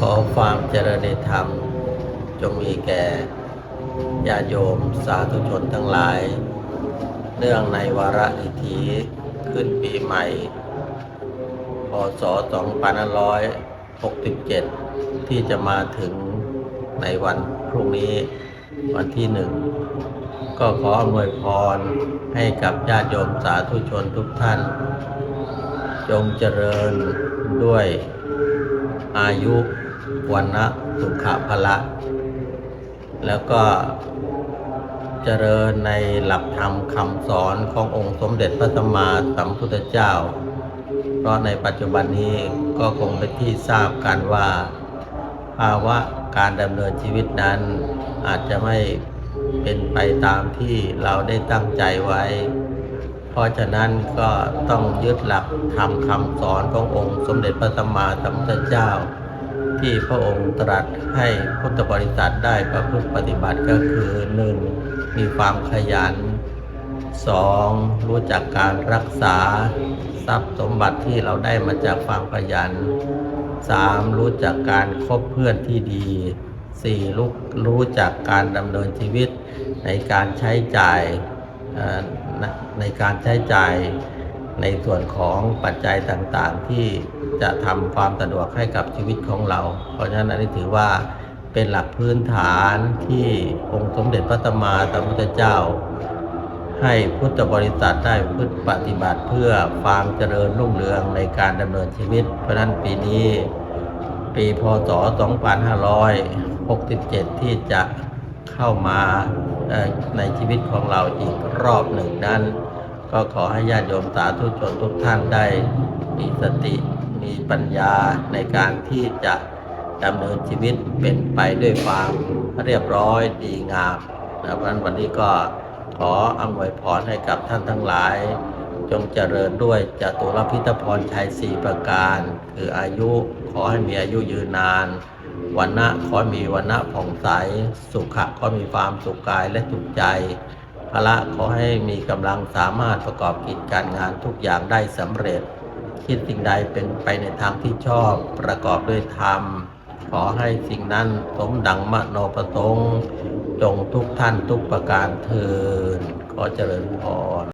ขอความเจริญในธรรม จงมีแก่ญาโยมสาธุชนทั้งหลาย เนื่องในวาระอิธีขึ้นปีใหม่ พศ 2567 ที่จะมาถึงในวันพรุ่งนี้วันที่หนึ่ง ก็ขออำนวยพรให้กับญาติโยมสาธุชนทุกท่าน จงเจริญด้วยอายุ วันนะสุขภละ แล้วก็เจริญในหลักธรรมคำสอนขององค์สมเด็จพระสัมมาสัมพุทธเจ้า เพราะในปัจจุบันนี้ก็คงเป็นที่ทราบกันว่า ภาวะการดำเนินชีวิตนั้นอาจจะไม่เป็นไปตามที่เราได้ตั้งใจไว้ เพราะฉะนั้นก็ต้องยึดหลักทำคำสอนขององค์สมเด็จพระสัมมาสัมพุทธเจ้า ที่พระองค์ตรัสให้พุทธบริษัทได้ประพฤติปฏิบัติก็คือหนึ่งมีความขยันสองรู้จักการรักษาทรัพย์สมบัติที่เราได้มาจากความขยันสามรู้จักการคบเพื่อนที่ดีสี่รู้รู้จักการดำเนินชีวิตในการใช้จ่ายในการใช้จ่ายในส่วนของปัจจัยต่างๆที่ จะทำความสะดวกให้กับชีวิตของเรา เพราะฉะนั้นอันนี้ถือว่าเป็นหลักพื้นฐานที่องค์สมเด็จพระสัมมาสัมพุทธเจ้า ให้พุทธบริษัทได้พฤติปฏิบัติเพื่อความเจริญรุ่งเรืองในการดำเนินชีวิต เพราะฉะนั้นปีนี้ ปีพศ 2567 ที่จะเข้ามาในชีวิตของเราอีกรอบหนึ่งนั้น ก็ขอให้ญาติโยมสาธุชนทุกท่านได้มีสติ มีปัญญาในการที่จะดำเนินชีวิตเป็นไปด้วยความเรียบร้อยดีงามนะเพราะนั้นวันนี้ก็ขออำนวยพรให้กับท่านทั้งหลาย จงเจริญด้วยจตุรพิทพรชัยสี่ประการ คืออายุขอให้มีอายุยืนนานวันนะขอมีวันนะผ่องใส สุขะขอมีความสุขกายและสุขใจพละขอให้มีกำลังสามารถประกอบกิจการงานทุกอย่างได้สำเร็จ คิดสิ่งใดเป็นไปในทางที่ชอบประกอบด้วยธรรม ขอให้สิ่งนั้นสมดังมโนประสงค์ จงทุกท่านทุกประการเทินขอเจริญพร